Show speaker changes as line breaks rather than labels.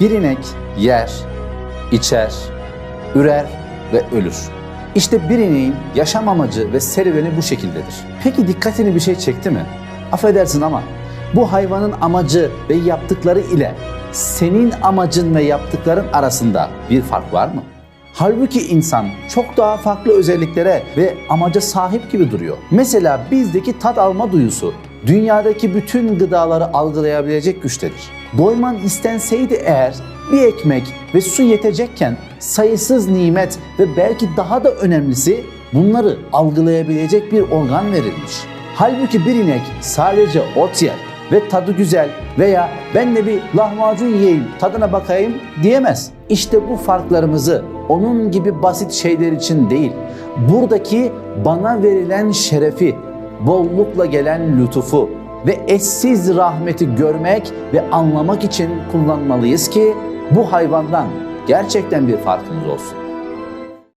Bir inek yer, içer, ürer ve ölür. İşte bir ineğin yaşam amacı ve serüveni bu şekildedir. Peki dikkatini bir şey çekti mi? Affedersin ama bu hayvanın amacı ve yaptıkları ile senin amacın ve yaptıkların arasında bir fark var mı? Halbuki insan çok daha farklı özelliklere ve amaca sahip gibi duruyor. Mesela bizdeki tat alma duyusu dünyadaki bütün gıdaları algılayabilecek güçtedir. Doyman istenseydi eğer bir ekmek ve su yetecekken sayısız nimet ve belki daha da önemlisi bunları algılayabilecek bir organ verilmiş. Halbuki bir inek sadece ot yer ve tadı güzel veya ben de bir lahmacun yiyeyim tadına bakayım diyemez. İşte bu farklarımızı onun gibi basit şeyler için değil, buradaki bana verilen şerefi, bollukla gelen lütufu ve eşsiz rahmeti görmek ve anlamak için kullanmalıyız ki bu hayvandan gerçekten bir farkımız olsun.